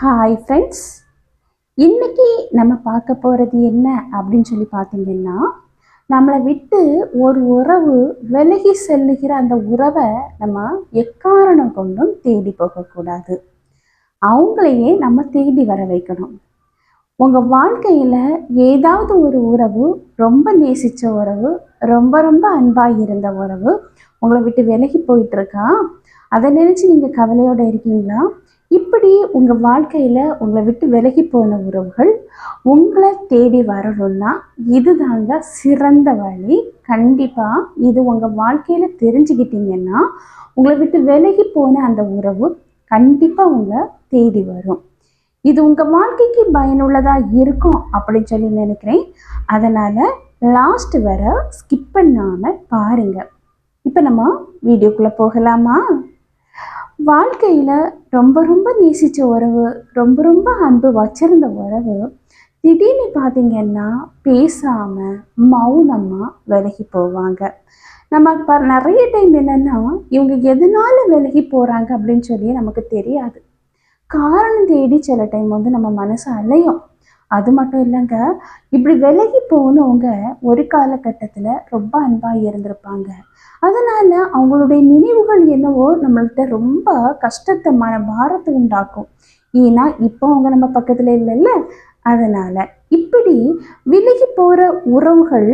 Hi friends இன்னைக்கு நம்ம பார்க்க போகிறது என்ன அப்படின்னு சொல்லி பார்த்தீங்கன்னா நம்மளை விட்டு ஒரு உறவு விலகி செல்லுகிற அந்த உறவை நம்ம எக்காரணம் கொண்டும் தேடி போகக்கூடாது. அவங்களையே நம்ம தேடி வர வைக்கணும். உங்கள் வாழ்க்கையில் ஏதாவது ஒரு உறவு ரொம்ப நேசித்த உறவு ரொம்ப ரொம்ப அன்பாக இருந்த உறவு உங்களை விட்டு விலகி போயிட்டுருக்கா அதை நினச்சி நீங்கள் கவலையோடு இருக்கீங்களா? இப்படி உங்கள் வாழ்க்கையில் உங்களை விட்டு விலகி போன உறவுகள் உங்களை தேடி வரணும்னா இதுதாங்க சிறந்த வழி. கண்டிப்பாக இது உங்கள் வாழ்க்கையில் தெரிஞ்சுக்கிட்டீங்கன்னா உங்களை விட்டு விலகி போன அந்த உறவு கண்டிப்பாக உங்களை தேடி வரும். இது உங்கள் வாழ்க்கைக்கு பயனுள்ளதாக இருக்கும் அப்படின்னு சொல்லி நினைக்கிறேன். அதனால் லாஸ்ட் வர ஸ்கிப் பண்ணாமல் பாருங்கள் இப்போ நம்ம வீடியோக்குள்ளே போகலாமா? வாழ்க்கையில் ரொம்ப ரொம்ப நேசித்த உறவு ரொம்ப ரொம்ப அன்பு வச்சிருந்த உறவு திடீர்னு பார்த்தீங்கன்னா பேசாமல் மௌனமாக விலகி போவாங்க. நம்ம இப்போ நிறைய டைம் என்னென்னா இவங்க எதனால விலகி போகிறாங்க அப்படின்னு சொல்லி நமக்கு தெரியாது. காரணம் தேடி சில டைம் வந்து நம்ம மனசு அலையும். அது மட்டும் இல்லைங்க. இப்படி விலகி போனவங்க ஒரு காலகட்டத்தில் ரொம்ப அன்பாக இருந்திருப்பாங்க. அதனால் அவங்களுடைய நினைவுகள் என்னவோ நம்மள்கிட்ட ரொம்ப கஷ்டத்தை மன பாரத்தை உண்டாக்கும். ஏன்னா இப்போ அவங்க நம்ம பக்கத்தில் இல்லைல்ல. அதனால் இப்படி விலகி போகிற உறவுகள்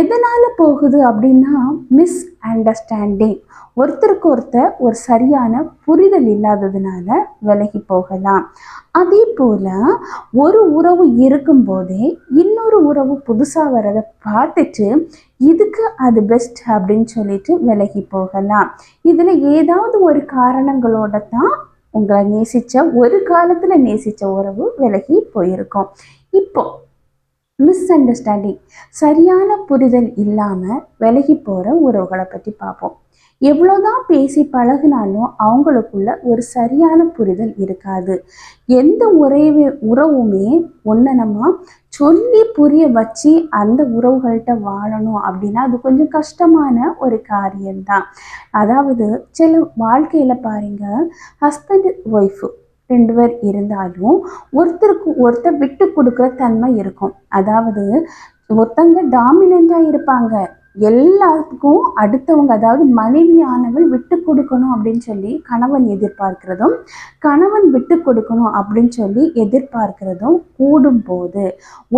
எதனால் போகுது அப்படின்னா மிஸ் அண்டர்ஸ்டாண்டிங் ஒருத்தருக்கு ஒருத்தர் ஒரு சரியான புரிதல் இல்லாததுனால விலகி போகலாம். அதே போல் ஒரு உறவு இருக்கும்போதே இன்னொரு உறவு புதுசாக வரதை பார்த்துட்டு இதுக்கு அது பெஸ்ட் அப்படின்னு சொல்லிட்டு விலகி போகலாம். இதில் ஏதாவது ஒரு காரணங்களோட தான் உங்களை நேசித்த ஒரு காலத்தில் நேசித்த உறவு விலகி போயிருக்கோம். இப்போ மிஸ் அண்டர்ஸ்டாண்டிங் சரியான புரிதல் இல்லாமல் விலகி போகிற உறவுகளை பற்றி பார்ப்போம். எவ்வளோதான் பேசி பழகினாலும் அவங்களுக்குள்ள ஒரு சரியான புரிதல் இருக்காது. எந்த உறவு உறவுமே ஒன்றை நம்ம சொல்லி புரிய வச்சு அந்த உறவுகள்கிட்ட வாழணும் அப்படின்னா அது கொஞ்சம் கஷ்டமான ஒரு காரியம்தான். அதாவது சில வாழ்க்கையில் பாருங்க ஹஸ்பண்ட் ஒய்ஃபு ரெண்டு பேர் இருந்தாலும் ஒருத்தருக்கு ஒருத்தர் விட்டு கொடுக்குற தன்மை இருக்கும். அதாவது ஒருத்தங்க டாமினண்ட்டாக இருப்பாங்க. எல்லாத்துக்கும் அடுத்தவங்க அதாவது மனைவியானவள் விட்டு கொடுக்கணும் அப்படின்னு சொல்லி கணவன் எதிர்பார்க்கிறதும் கணவன் விட்டு கொடுக்கணும் அப்படின்னு சொல்லி எதிர்பார்க்கிறதும் கூடும்போது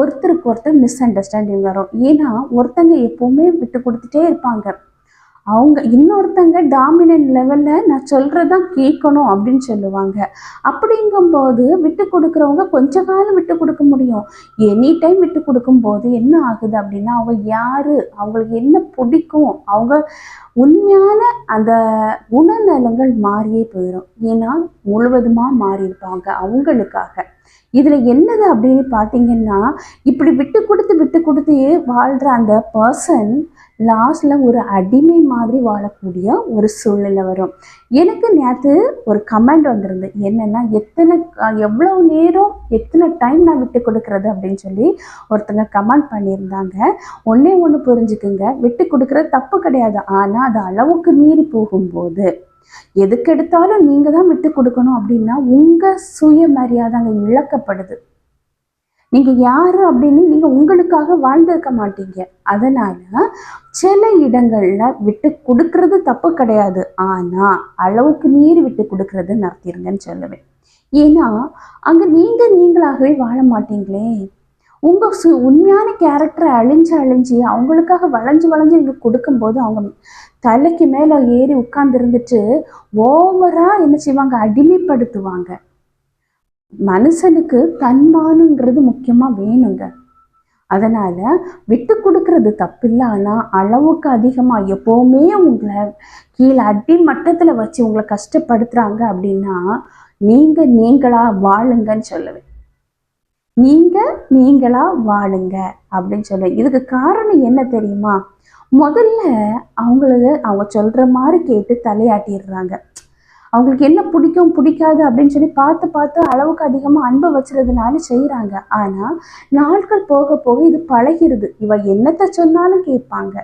ஒருத்தருக்கு ஒருத்தர் மிஸ் அண்டர்ஸ்டாண்டிங் வரும். ஏன்னா ஒருத்தங்க எப்போவுமே விட்டு கொடுத்துட்டே இருப்பாங்க. அவங்க இன்னொருத்தங்க டாமினன்ட் லெவலில் நான் சொல்கிறதான் கேட்கணும் அப்படின்னு சொல்லுவாங்க. அப்படிங்கும்போது விட்டு கொடுக்குறவங்க கொஞ்ச காலம் விட்டு கொடுக்க முடியும். எனி டைம் விட்டு கொடுக்கும்போது என்ன ஆகுது அப்படின்னா அவங்க யார்? அவங்களுக்கு என்ன பிடிக்கும்? அவங்க உண்மையான அந்த குணநலங்கள் மாறியே போயிடும் ஏன்னா முழுவதுமாக மாறியிருப்பாங்க அவங்களுக்காக. இதில் என்னது அப்படின்னு பார்த்தீங்கன்னா இப்படி விட்டு கொடுத்து விட்டு கொடுத்து வாழ்கிற அந்த பர்சன் லாஸ்டில் ஒரு அடிமை மாதிரி வாழக்கூடிய ஒரு சூழ்நிலை வரும். எனக்கு நேற்று ஒரு கமெண்ட் வந்திருந்து என்னென்னா எத்தனை எவ்வளோ நேரம் எத்தனை டைம் நான் விட்டு கொடுக்குறது அப்படின்னு சொல்லி ஒருத்தங்க கமெண்ட் பண்ணியிருந்தாங்க. ஒன்றே ஒன்று புரிஞ்சுக்குங்க. விட்டு கொடுக்குறது தப்பு கிடையாது. ஆனால் அது அளவுக்கு மீறி போகும்போது எதுக்கு எடுத்தாலும் நீங்கள் தான் விட்டு கொடுக்கணும் அப்படின்னா உங்கள் சுயமரியாதை அங்கே இழக்கப்படுது. நீங்கள் யார் அப்படின்னு நீங்கள் உங்களுக்காக வாழ்ந்திருக்க மாட்டீங்க. அதனால் சில இடங்களில் விட்டு கொடுக்கறது தப்பு கிடையாது. ஆனால் அளவுக்கு மீறி விட்டு கொடுக்கறது நடத்திருங்கன்னு சொல்லுவேன். ஏன்னா அங்கே நீங்கள் நீங்களாகவே வாழ மாட்டீங்களே. உங்கள் சு உண்மையான கேரக்டரை அழிஞ்சு அழிஞ்சு அவங்களுக்காக வளைஞ்சு வளைஞ்சு நீங்கள் கொடுக்கும்போது அவங்க தலைக்கு மேலே ஏறி உட்கார்ந்து இருந்துட்டு ஓவராக என்ன செய்வாங்க? அடிமைப்படுத்துவாங்க. மனுஷனுக்கு தன்மானங்கிறது முக்கியமாக வேணுங்க. அதனால் விட்டு கொடுக்கறது தப்பில்லை. ஆனால் அளவுக்கு அதிகமாக எப்போவுமே உங்களை கீழே அடி மட்டத்தில் வச்சு உங்களை கஷ்டப்படுத்துகிறாங்க அப்படின்னா நீங்கள் நீங்களாக வாழுங்கன்னு சொல்லுவேன். நீங்கள் நீங்களா வாழுங்க அப்படின்னு சொல்லுவேன் இதுக்கு காரணம் என்ன தெரியுமா? முதல்ல அவங்களுக்கு அவங்க சொல்கிற மாதிரி கேட்டு தலையாட்டிடுறாங்க. அவங்களுக்கு என்ன பிடிக்கும் பிடிக்காது அப்படின்னு சொல்லி பார்த்து பார்த்து அளவுக்கு அதிகமாக அன்பை வச்சுறதுனால செய்கிறாங்க ஆனால் நாட்கள் போக போக இது பழகிறது இவன் என்னத்தை சொன்னாலும் கேட்பாங்க.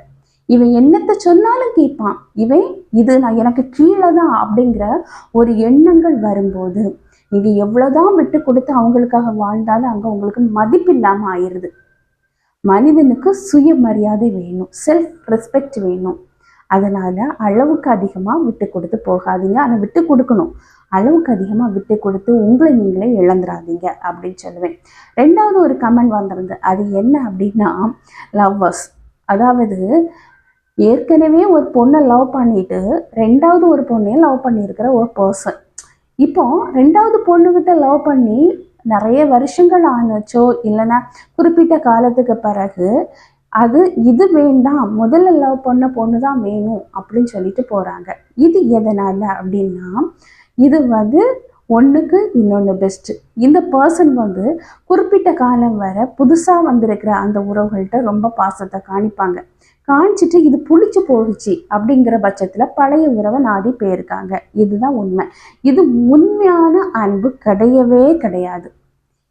இவன் என்னத்தை சொன்னாலும் கேட்பான். இவன் இது நான் எனக்கு கீழே தான் அப்படிங்கிற ஒரு எண்ணங்கள் வரும்போது நீங்கள் எவ்வளோதான் விட்டு கொடுத்து அவங்களுக்காக வாழ்ந்தாலும் அங்கே உங்களுக்கு மதிப்பு இல்லாமல் ஆயிடுது. மனிதனுக்கு சுயமரியாதை வேணும் செல்ஃப் ரெஸ்பெக்ட் வேணும். அதனால் அளவுக்கு அதிகமாக விட்டு கொடுத்து போகாதீங்க. ஆனால் விட்டு கொடுக்கணும். அளவுக்கு அதிகமாக விட்டு கொடுத்து உங்களை நீங்களே இழந்துடாதீங்க அப்படின்னு சொல்லுவேன். ரெண்டாவது ஒரு கமெண்ட் வந்திருந்து அது என்ன அப்படின்னா லவ்வர்ஸ் அதாவது ஏற்கனவே ஒரு பொண்ணை லவ் பண்ணிட்டு ரெண்டாவது ஒரு பொண்ணையும் லவ் பண்ணியிருக்கிற ஒரு பர்சன் இப்போ ரெண்டாவது பொண்ணுகிட்ட லவ் பண்ணி நிறைய வருஷங்கள் ஆனச்சோ இல்லைன்னா குறிப்பிட்ட காலத்துக்கு பிறகு அது இது வேண்டாம் முதல்ல லவ் பண்ண பொண்ணு தான் வேணும் அப்படின்னு சொல்லிட்டு போகிறாங்க இது எதனால் அப்படின்னா இது வந்து ஒன்றுக்கு இன்னொன்று பெஸ்ட்டு இந்த பர்சன் வந்து குறிப்பிட்ட காலம் வர புதுசாக வந்திருக்கிற அந்த உறவுகள்கிட்ட ரொம்ப பாசத்தை காணிப்பாங்க. காணிச்சிட்டு இது புளிச்சு போயிடுச்சு அப்படிங்கிற பட்சத்தில் பழைய உறவை நாடி போயிருக்காங்க. இதுதான் உண்மை. இது உண்மையான அன்பு கிடையவே கிடையாது.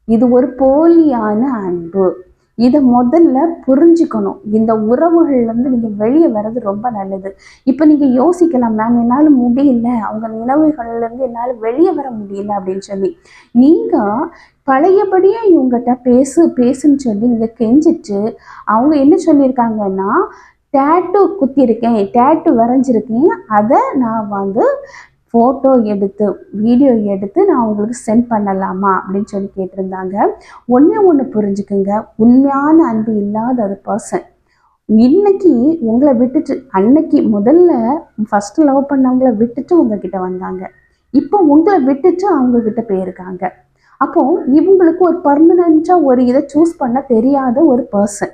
இது ஒரு போலியான அன்பு. இதை முதல்ல புரிஞ்சுக்கணும். இந்த உறவுகள்லேருந்து நீங்கள் வெளியே வர்றது ரொம்ப நல்லது. இப்போ நீங்கள் யோசிக்கலாம் மேம் என்னால் முடியல. அவங்க நினைவுகள்லேருந்து என்னால் வெளியே வர முடியல அப்படின்னு சொல்லி. நீங்கள் பழையபடியே இவங்ககிட்ட பேசு பேசுன்னு சொல்லி நீங்கள் கெஞ்சிட்டு அவங்க என்ன சொல்லியிருக்காங்கன்னா டேட்டு குத்திருக்கேன் டேட்டு வரைஞ்சிருக்கேன். அதை நான் வந்து ஃபோட்டோ எடுத்து வீடியோ எடுத்து நான் உங்களுக்கு சென்ட் பண்ணலாமா அப்படின்னு சொல்லி கேட்டிருந்தாங்க. ஒன்றே ஒன்று புரிஞ்சுக்குங்க. உண்மையான அன்பு இல்லாத ஒரு பர்சன் இன்னைக்கு உங்களை விட்டுட்டு அன்னைக்கு முதல்ல ஃபஸ்ட்டு லவ் பண்ணவங்கள விட்டுட்டு உங்ககிட்ட வந்தாங்க. இப்போ உங்களை விட்டுட்டு அவங்கக்கிட்ட போயிருக்காங்க. அப்போ இவங்களுக்கு ஒரு பர்மனண்ட்டாக ஒரு இதை சூஸ் பண்ண தெரியாத ஒரு பர்சன்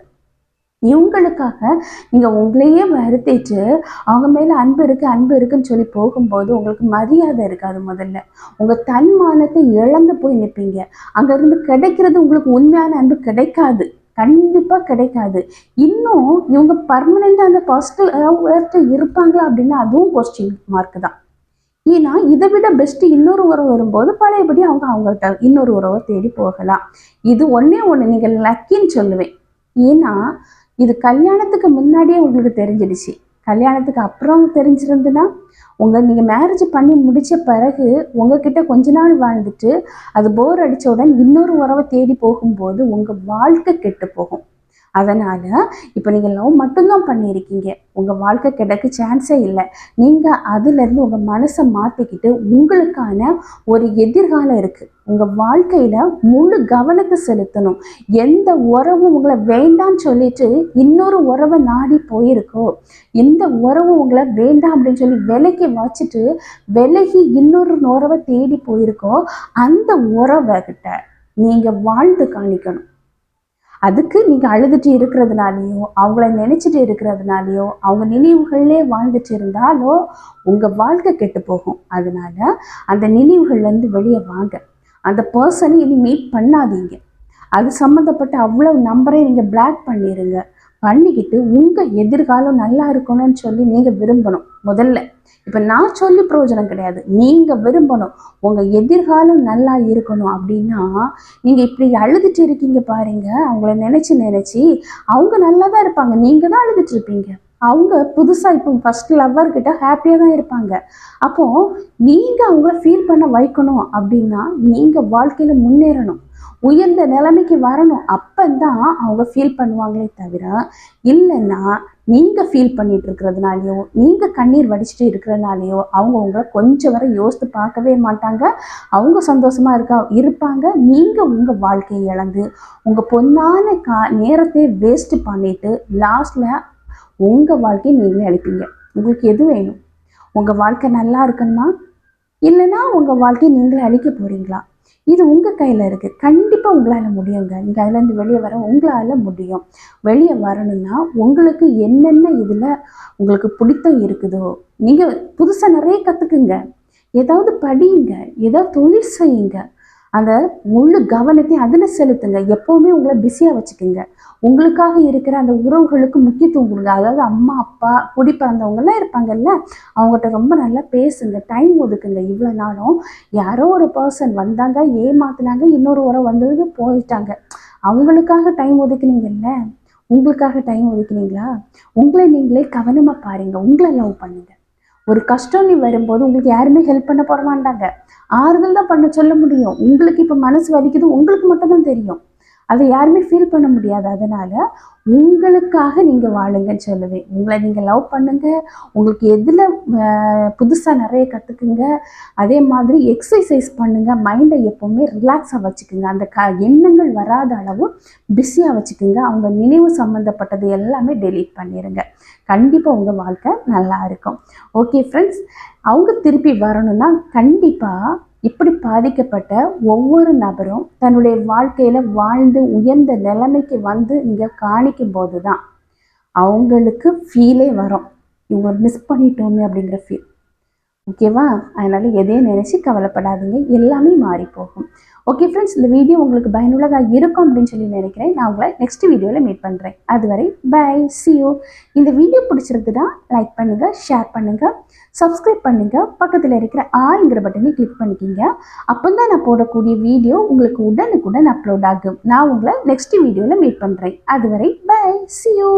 இவங்களுக்காக நீங்கள் உங்களையே வருத்திட்டு அவங்க மேலே அன்பு இருக்குது அன்பு இருக்குன்னு சொல்லி போகும்போது உங்களுக்கு மரியாதை இருக்காது முதல்ல. உங்கள் தன்மானத்தை இழந்து போய் நிற்பீங்க அங்கேருந்து கிடைக்கிறது உங்களுக்கு உண்மையான அன்பு கிடைக்காது. கண்டிப்பாக கிடைக்காது. இன்னும் இவங்க பர்மனெண்ட்டாக அந்த பாசிட்டிவ் இருப்பாங்களா அப்படின்னா அதுவும் கொஸ்டின் மார்க் தான். ஏன்னா இதை விட பெஸ்ட்டு இன்னொரு உறவு வரும்போது பழையபடி அவங்க அவங்கள்ட்ட இன்னொரு உறவை தேடி போகலாம். இது ஒன்றே ஒன்று நீங்கள் லக்கின்னு சொல்லுவேன். ஏன்னா இது கல்யாணத்துக்கு முன்னாடியே உங்களுக்கு தெரிஞ்சிடுச்சு. கல்யாணத்துக்கு அப்புறம் தெரிஞ்சிருந்துன்னா உங்கள் நீங்கள் மேரேஜ் பண்ணி முடித்த பிறகு உங்ககிட்ட கொஞ்ச நாள் வாழ்ந்துட்டு அது போர் அடித்த உடனே இன்னொரு உறவை தேடி போகும்போது உங்கள் வாழ்க்கை கெட்டு போகும். அதனால் இப்போ நீங்கள் லவ் மட்டும்தான் பண்ணியிருக்கீங்க. உங்கள் வாழ்க்கை கிடைக்க சான்ஸே இல்லை. நீங்கள் அதுலேருந்து உங்கள் மனசை மாற்றிக்கிட்டு உங்களுக்கான ஒரு எதிர்காலம் இருக்குது உங்கள் வாழ்க்கையில் முழு கவனத்தை செலுத்தணும். எந்த உறவும் உங்களை வேண்டான்னு சொல்லிட்டு இன்னொரு உறவை நாடி போயிருக்கோ எந்த உறவும் உங்களை வேண்டாம் அப்படின்னு சொல்லி விலைக்கு வச்சுட்டு விலகி இன்னொரு உறவை தேடி போயிருக்கோ அந்த உறவை கிட்ட நீங்கள் வாழ்ந்து காணிக்கணும். அதுக்கு நீங்கள் அழுதுட்டு இருக்கிறதுனாலையோ அவங்கள நினச்சிட்டு இருக்கிறதுனாலையோ அவங்க நினைவுகளிலே வாழ்ந்துட்டு இருந்தாலோ உங்கள் வாழ்க்கை கெட்டு போகும் அதனால அந்த நினைவுகள்லேருந்து வெளியே வாங்க. அந்த பர்சனை இனி மீட் பண்ணாதீங்க. அது சம்மந்தப்பட்ட அவ்வளோ நம்பரை நீங்கள் பிளாக் பண்ணிடுங்க பண்ணிக்கிட்டு உங்கள் எதிர்காலம் நல்லா இருக்கணும்னு சொல்லி நீங்கள் விரும்பணும் முதல்ல. இப்போ நான் சொல்லி பிரயோஜனம் கிடையாது. நீங்கள் விரும்பணும் உங்கள் எதிர்காலம் நல்லா இருக்கணும் அப்படின்னா நீங்கள் இப்படி அழுதுட்டு இருக்கீங்க பாருங்க. அவங்கள நினச்சி நினச்சி அவங்க நல்லா தான் இருப்பாங்க. நீங்கள் தான் அழுதுட்டு இருப்பீங்க. அவங்க புதுசாக இப்போ ஃபஸ்ட் லவ்வர்கிட்ட ஹாப்பியாக தான் இருப்பாங்க. அப்போது நீங்கள் அவங்கள ஃபீல் பண்ண வைக்கணும் அப்படின்னா நீங்கள் வாழ்க்கையில் முன்னேறணும். உயர்ந்த நிலைமைக்கு வரணும். அப்பந்தான் அவங்க ஃபீல் பண்ணுவாங்களே தவிர இல்லைன்னா நீங்கள் ஃபீல் பண்ணிட்டு இருக்கிறதுனாலையோ நீங்கள் கண்ணீர் வடிச்சிட்டு இருக்கிறதுனாலையோ அவங்க உங்களை கொஞ்சம் வரை யோசித்து பார்க்கவே மாட்டாங்க. அவங்க சந்தோஷமாக இருக்கா இருப்பாங்க. நீங்கள் உங்கள் வாழ்க்கையை இழந்து உங்கள் பொண்ணான கா நேரத்தை வேஸ்ட் பண்ணிட்டு லாஸ்ட்டில் உங்கள் வாழ்க்கையை நீங்களே அழிப்பீங்க. உங்களுக்கு எது வேணும்? உங்கள் வாழ்க்கை நல்லா இருக்கணுமா? இல்லைன்னா உங்கள் வாழ்க்கையை நீங்களே அழிக்க போகிறீங்களா இது உங்கள் கையில் இருக்குது கண்டிப்பாக உங்களால் முடியுங்க. நீங்கள் அதுலேருந்து வெளியே வர உங்களால் முடியும். வெளியே வரணும்னா உங்களுக்கு என்னென்ன இதில் உங்களுக்கு பிடித்தம் இருக்குதோ நீங்கள் புதுசாக நிறைய கற்றுக்குங்க ஏதாவது படியுங்க. ஏதாவது தொழில் செய்யுங்க. அந்த முழு கவனத்தையும் அதில் செலுத்துங்க. எப்போவுமே உங்களை பிஸியாக வச்சுக்கோங்க. உங்களுக்காக இருக்கிற அந்த உறவுகளுக்கு முக்கியத்துவம் கொடுங்க. அதாவது அம்மா அப்பா குடி பிறந்தவங்கெல்லாம் இருப்பாங்கல்ல அவங்ககிட்ட ரொம்ப நல்லா பேசுங்க. டைம் ஒதுக்குங்க. இவ்வளோ நாளும் யாரோ ஒரு பர்சன் வந்தாங்க ஏமாத்தினாங்க இன்னொரு உறவு வந்தது போயிட்டாங்க. அவங்களுக்காக டைம் ஒதுக்குனீங்கல்ல? உங்களுக்காக டைம் ஒதுக்குனீங்களா? உங்களை நீங்களே கவனமாக பாருங்க. உங்களை லவ் பண்ணுங்கள் ஒரு கஷ்டம் நீ வரும்போது உங்களுக்கு யாருமே ஹெல்ப் பண்ண போட மாட்டாங்க. ஆறுதல் தான் பண்ண சொல்ல முடியும். உங்களுக்கு இப்போ மனசு வலிக்குது உங்களுக்கு மட்டும்தான் தெரியும். அதை யாருமே ஃபீல் பண்ண முடியாது. அதனால் உங்களுக்காக நீங்கள் வாழுங்கன்னு சொல்லுவேன். உங்களை நீங்கள் லவ் பண்ணுங்க. உங்களுக்கு எதில் புதுசாக நிறைய கற்றுக்குங்க அதே மாதிரி எக்ஸசைஸ் பண்ணுங்கள் மைண்டை எப்போவுமே ரிலாக்ஸாக வச்சுக்குங்க. அந்த க எண்ணங்கள் வராத அளவு பிஸியாக வச்சுக்கோங்க. அவங்க நினைவு சம்மந்தப்பட்டது எல்லாமே டெலீட் பண்ணிடுங்க கண்டிப்பாக உங்கள் வாழ்க்கை நல்லா இருக்கும். ஓகே ஃப்ரெண்ட்ஸ் அவங்க திருப்பி வரணும்னா கண்டிப்பாக இப்படி பாதிக்கப்பட்ட ஒவ்வொரு நபரும் தன்னுடைய வாழ்க்கையில் வாழ்ந்து உயர்ந்த நிலைமைக்கு வந்து நீங்கள் காணிக்கும் போது தான் அவங்களுக்கு ஃபீலே வரும். இவங்க மிஸ் பண்ணிட்டோமே அப்படிங்கிற ஃபீல் ஓகேவா? அதனால் எதையும் நினச்சி கவலைப்படாதீங்க. எல்லாமே மாறி போகும் ஓகே ஃப்ரெண்ட்ஸ் இந்த வீடியோ உங்களுக்கு பயனுள்ளதாக இருக்கும் அப்படின்னு சொல்லி நினைக்கிறேன். நான் உங்களை நெக்ஸ்ட் வீடியோவில் மீட் பண்ணுறேன் அதுவரை பை சியோ இந்த வீடியோ பிடிச்சிருந்துன்னா லைக் பண்ணுங்கள் ஷேர் பண்ணுங்கள் சப்ஸ்கிரைப் பண்ணுங்கள் பக்கத்தில் இருக்கிற ஆளுங்கிற பட்டனை கிளிக் பண்ணிக்கிங்க. அப்போ தான் நான் போடக்கூடிய வீடியோ உங்களுக்கு உடனுக்குடன் அப்லோட் ஆகும். நான் உங்களை நெக்ஸ்ட் வீடியோவில் மீட் பண்ணுறேன் அதுவரை பை சியூ